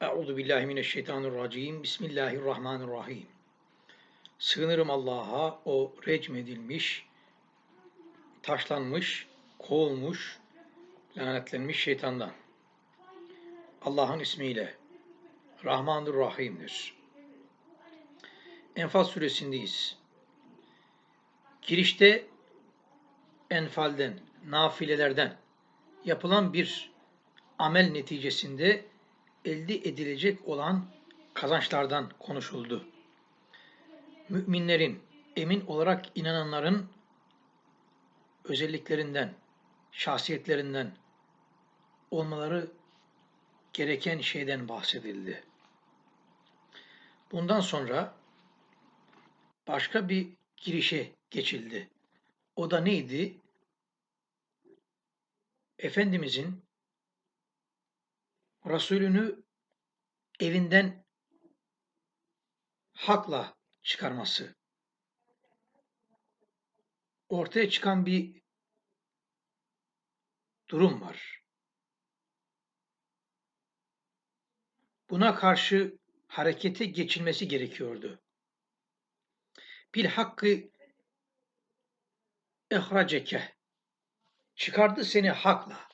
Euzu billahi mineşşeytanirracim. Bismillahirrahmanirrahim. Sığınırım Allah'a o recm edilmiş, taşlanmış, kovulmuş, lanetlenmiş şeytandan. Allah'ın ismiyle. Rahmandır Rahim'dir. Enfal suresindeyiz. Girişte enfalden, nafilelerden yapılan bir amel neticesinde elde edilecek olan kazançlardan konuşuldu. Müminlerin, emin olarak inananların özelliklerinden, şahsiyetlerinden olmaları gereken şeyden bahsedildi. Bundan sonra başka bir girişe geçildi. O da neydi? Efendimizin Resulünü evinden hakla çıkarması. Ortaya çıkan bir durum var. Buna karşı harekete geçilmesi gerekiyordu. Bil hakkı ehraceke çıkardı seni hakla.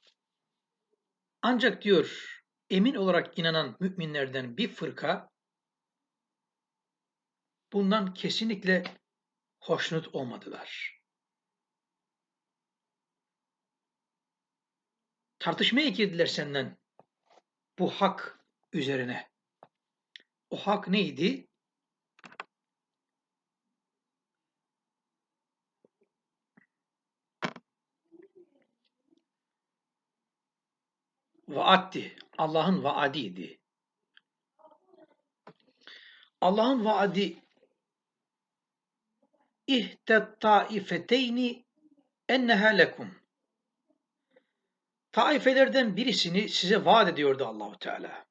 Ancak diyor emin olarak inanan müminlerden bir fırka bundan kesinlikle hoşnut olmadılar. Tartışmaya girdiler senden bu hak üzerine. O hak neydi? vaatti. Allah'ın vaadiydi. Allah'ın vaadi ihtet taifeteyni enneha lekum. Taifelerden birisini size vaat ediyordu Allahu Teala.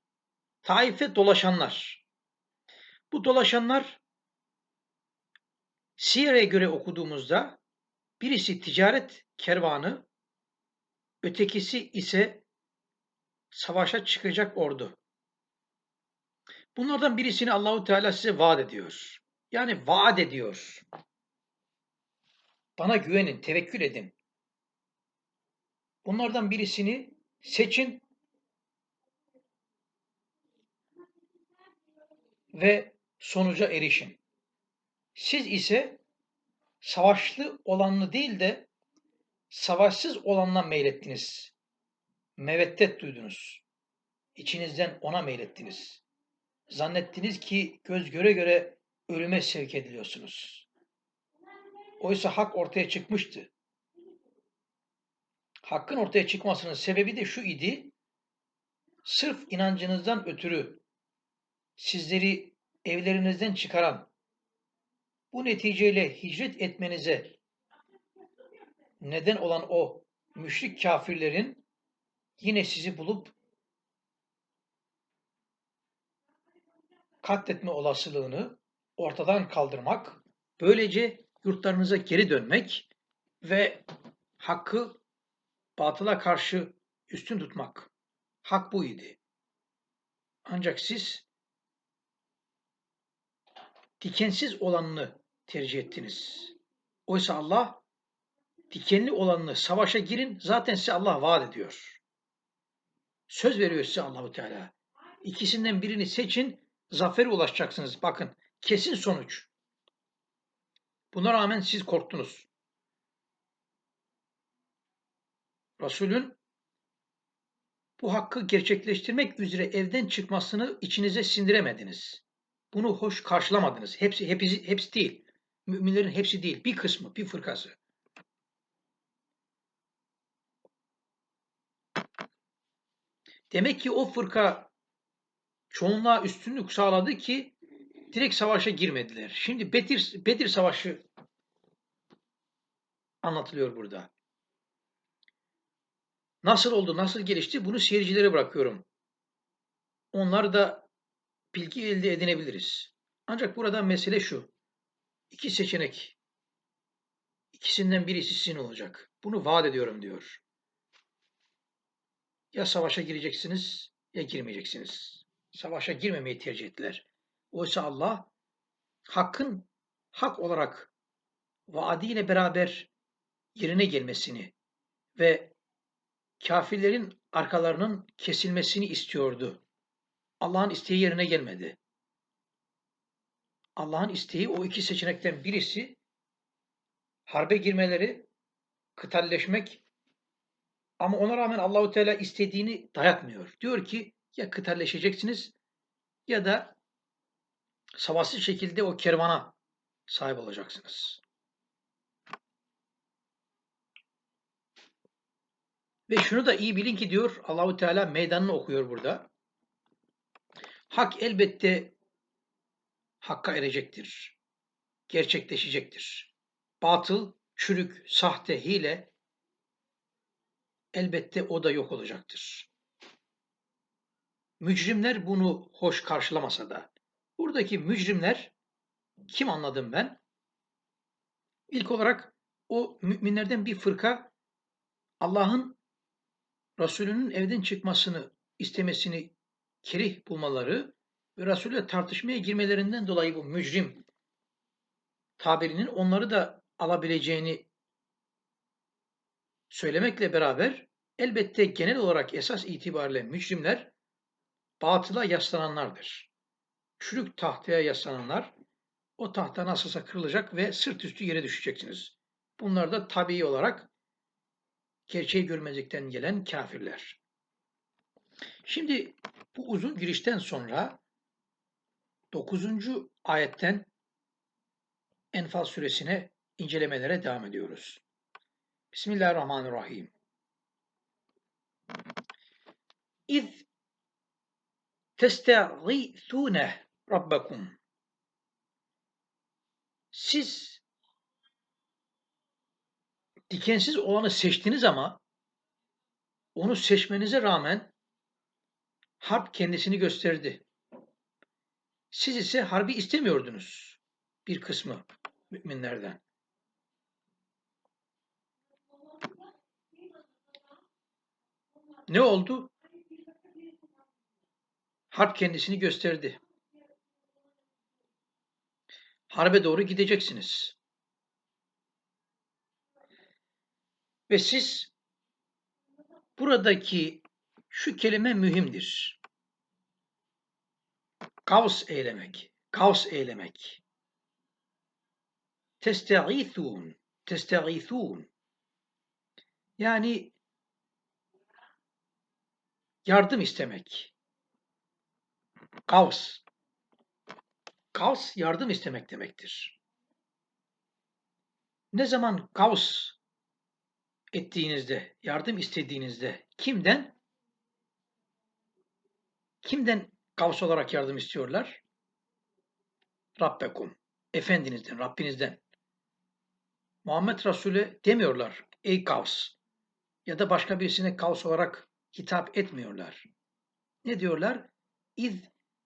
Taife dolaşanlar. Bu dolaşanlar Siyer'e göre okuduğumuzda birisi ticaret kervanı, ötekisi ise savaşa çıkacak ordu. Bunlardan birisini Allahu Teala size vaat ediyor. Yani vaat ediyor. Bana güvenin, tevekkül edin. Bunlardan birisini seçin ve sonuca erişin. Siz ise savaşlı olanını değil de savaşsız olanla meylettiniz meveddet duydunuz. İçinizden ona meylettiniz. Zannettiniz ki göz göre göre ölüme sevk ediliyorsunuz. Oysa hak ortaya çıkmıştı. Hakkın ortaya çıkmasının sebebi de şu idi. Sırf inancınızdan ötürü sizleri evlerinizden çıkaran, bu neticeyle hicret etmenize neden olan o müşrik kafirlerin yine sizi bulup katletme olasılığını ortadan kaldırmak, böylece yurtlarınıza geri dönmek ve hakkı batıla karşı üstün tutmak. Hak bu idi. Ancak siz dikensiz olanını tercih ettiniz. Oysa Allah dikenli olanını savaşa girin zaten size Allah vaat ediyor. Söz veriyor size Allahu Teala. İkisinden birini seçin, zafere ulaşacaksınız. Bakın, kesin sonuç. Buna rağmen siz korktunuz. Resulün bu hakkı gerçekleştirmek üzere evden çıkmasını içinize sindiremediniz. Bunu hoş karşılamadınız. Hepsi, hepsi, hepsi değil. Müminlerin hepsi değil. Bir kısmı, bir fırkası. Demek ki o fırka çoğunluğa üstünlük sağladı ki direkt savaşa girmediler. Şimdi Bedir, Bedir Savaşı anlatılıyor burada. Nasıl oldu, nasıl gelişti bunu seyircilere bırakıyorum. Onlar da bilgi elde edinebiliriz. Ancak burada mesele şu. İki seçenek. İkisinden birisi sizin olacak. Bunu vaat ediyorum diyor. Ya savaşa gireceksiniz ya girmeyeceksiniz. Savaşa girmemeyi tercih ettiler. Oysa Allah hakkın hak olarak vaadiyle beraber yerine gelmesini ve kafirlerin arkalarının kesilmesini istiyordu. Allah'ın isteği yerine gelmedi. Allah'ın isteği o iki seçenekten birisi harbe girmeleri, kıtalleşmek ama ona rağmen Allahu Teala istediğini dayatmıyor. Diyor ki ya kıtalleşeceksiniz ya da savaşsız şekilde o kervana sahip olacaksınız. Ve şunu da iyi bilin ki diyor Allahu Teala meydanını okuyor burada. Hak elbette hakka erecektir. Gerçekleşecektir. Batıl, çürük, sahte, hile elbette o da yok olacaktır. Mücrimler bunu hoş karşılamasa da buradaki mücrimler kim anladım ben? İlk olarak o müminlerden bir fırka Allah'ın Resulünün evden çıkmasını istemesini kerih bulmaları ve Resul'le tartışmaya girmelerinden dolayı bu mücrim tabirinin onları da alabileceğini söylemekle beraber elbette genel olarak esas itibariyle mücrimler batıla yaslananlardır. Çürük tahtaya yaslananlar o tahta nasılsa kırılacak ve sırt üstü yere düşeceksiniz. Bunlar da tabii olarak gerçeği görmezlikten gelen kafirler. Şimdi bu uzun girişten sonra 9. ayetten Enfal suresine incelemelere devam ediyoruz. Bismillahirrahmanirrahim. İz testağithune rabbakum. Siz dikensiz olanı seçtiniz ama onu seçmenize rağmen harp kendisini gösterdi. Siz ise harbi istemiyordunuz bir kısmı müminlerden. Ne oldu? Harp kendisini gösterdi. Harbe doğru gideceksiniz. Ve siz buradaki şu kelime mühimdir. Kavs eylemek. Kavs eylemek. Testağithun. Testağithun. Yani yardım istemek. Kavs. Kavs yardım istemek demektir. Ne zaman kavs ettiğinizde, yardım istediğinizde kimden? Kimden kavs olarak yardım istiyorlar? Rabbekum. Efendinizden, Rabbinizden. Muhammed Resulü demiyorlar ey kavs ya da başka birisine kavs olarak hitap etmiyorlar. Ne diyorlar? İz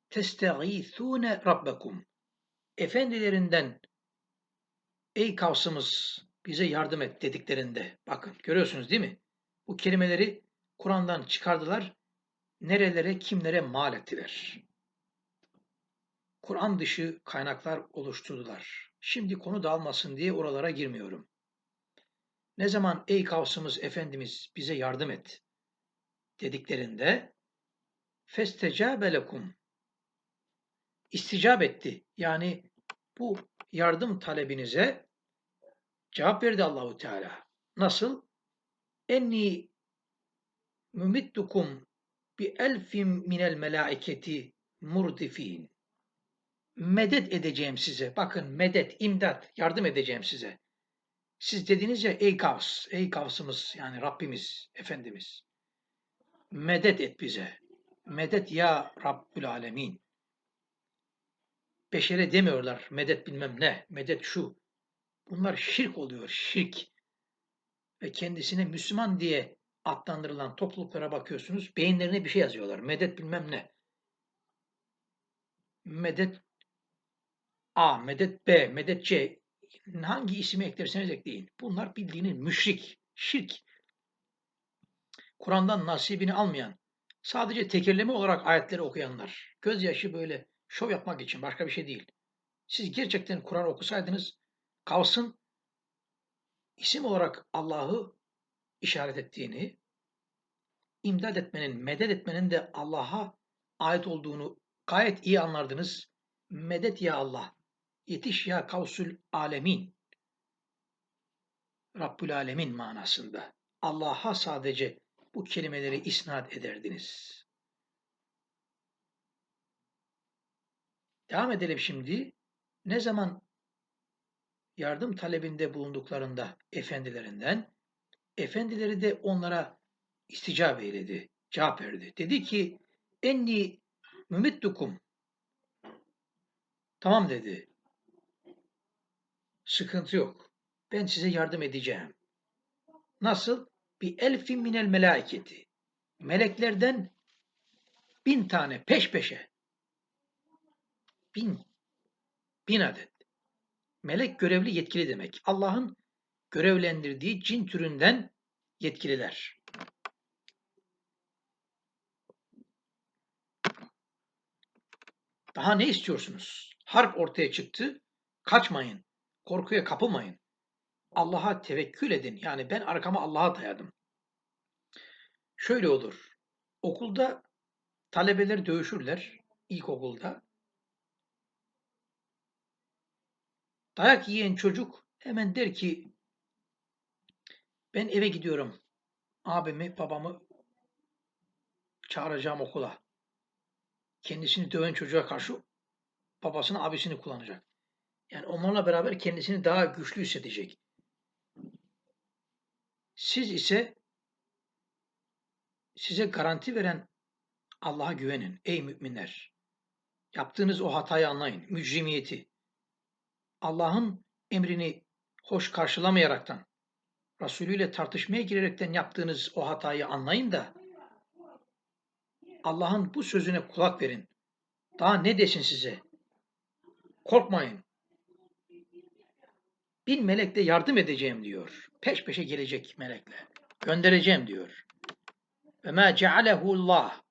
testagîthûne rabbekum. Efendilerinden ey kavsımız bize yardım et dediklerinde bakın görüyorsunuz değil mi? Bu kelimeleri Kur'an'dan çıkardılar. Nerelere, kimlere mal ettiler. Kur'an dışı kaynaklar oluşturdular. Şimdi konu dağılmasın diye oralara girmiyorum. Ne zaman ey kavsımız Efendimiz bize yardım et dediklerinde festecabe lekum isticap etti. Yani bu yardım talebinize cevap verdi Allahu Teala. Nasıl? Enni mümittukum bi elfim minel melaiketi murdifin. Medet edeceğim size. Bakın medet, imdat, yardım edeceğim size. Siz dediniz ya ey Kavs, ey Kavs'ımız yani Rabbimiz, Efendimiz. Medet et bize. Medet ya Rabbül Alemin. Beşere demiyorlar medet bilmem ne, medet şu. Bunlar şirk oluyor, şirk. Ve kendisine Müslüman diye adlandırılan topluluklara bakıyorsunuz, beyinlerine bir şey yazıyorlar. Medet bilmem ne. Medet A, medet B, medet C. Hangi ismi eklerseniz ekleyin. Bunlar bildiğiniz müşrik, şirk. Kur'an'dan nasibini almayan, Sadece tekerleme olarak ayetleri okuyanlar. Gözyaşı böyle şov yapmak için başka bir şey değil. Siz gerçekten Kur'an okusaydınız Kavs'ın isim olarak Allah'ı işaret ettiğini, imdad etmenin, medet etmenin de Allah'a ait olduğunu gayet iyi anlardınız. Medet ya Allah, yetiş ya kavsul alemin. Rabbül alemin manasında. Allah'a sadece bu kelimeleri isnat ederdiniz. Devam edelim şimdi. Ne zaman yardım talebinde bulunduklarında efendilerinden, efendileri de onlara isticap eyledi, cevap verdi. Dedi ki, enni mümittukum. Tamam dedi. Sıkıntı yok. Ben size yardım edeceğim. Nasıl? Bir elfin minel melaiketi. Meleklerden bin tane peş peşe. Bin. Bin adet. Melek görevli yetkili demek. Allah'ın görevlendirdiği cin türünden yetkililer. Daha ne istiyorsunuz? Harp ortaya çıktı. Kaçmayın. Korkuya kapılmayın. Allah'a tevekkül edin. Yani ben arkama Allah'a dayadım. Şöyle olur. Okulda talebeler dövüşürler. ilkokulda. Dayak yiyen çocuk hemen der ki ben eve gidiyorum. Abimi, babamı çağıracağım okula. Kendisini döven çocuğa karşı babasını, abisini kullanacak. Yani onlarla beraber kendisini daha güçlü hissedecek. Siz ise size garanti veren Allah'a güvenin ey müminler. Yaptığınız o hatayı anlayın, mücrimiyeti. Allah'ın emrini hoş karşılamayaraktan, Resulü ile tartışmaya girerekten yaptığınız o hatayı anlayın da Allah'ın bu sözüne kulak verin. Daha ne desin size? Korkmayın. Bin melekle yardım edeceğim diyor. Peş peşe gelecek melekle. Göndereceğim diyor. Ve ma cealehullah.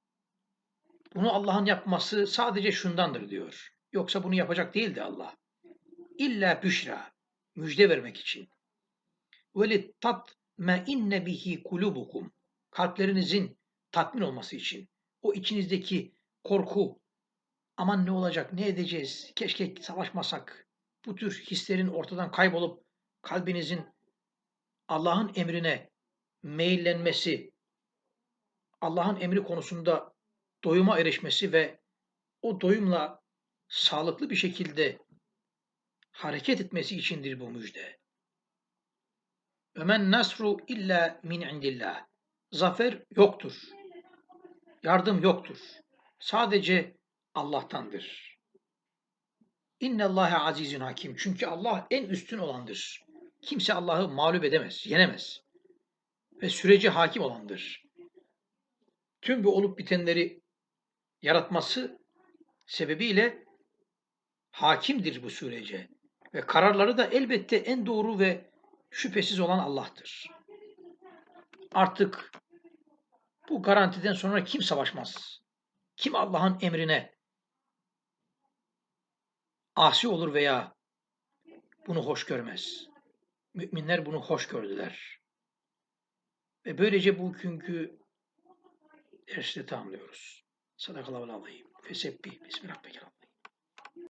Bunu Allah'ın yapması sadece şundandır diyor. Yoksa bunu yapacak değildi Allah. İlla büşra. Müjde vermek için. Ve li tatme inne bihi kulubukum. Kalplerinizin tatmin olması için. O içinizdeki korku, aman ne olacak, ne edeceğiz, keşke savaşmasak, bu tür hislerin ortadan kaybolup kalbinizin Allah'ın emrine meyillenmesi, Allah'ın emri konusunda doyuma erişmesi ve o doyumla sağlıklı bir şekilde hareket etmesi içindir bu müjde. Ömen nasru illa min indillah. Zafer yoktur. Yardım yoktur. Sadece Allah'tandır. İnne Allahe azizün hakim. Çünkü Allah en üstün olandır. Kimse Allah'ı mağlup edemez, yenemez. Ve süreci hakim olandır. Tüm bu olup bitenleri yaratması sebebiyle hakimdir bu sürece. Ve kararları da elbette en doğru ve şüphesiz olan Allah'tır. Artık bu garantiden sonra kim savaşmaz? Kim Allah'ın emrine asi olur veya bunu hoş görmez? Müminler bunu hoş gördüler. Ve böylece bugünkü derste tamamlıyoruz. Sadakallahu aleyhi. Fesebbih. Bismillahirrahmanirrahim.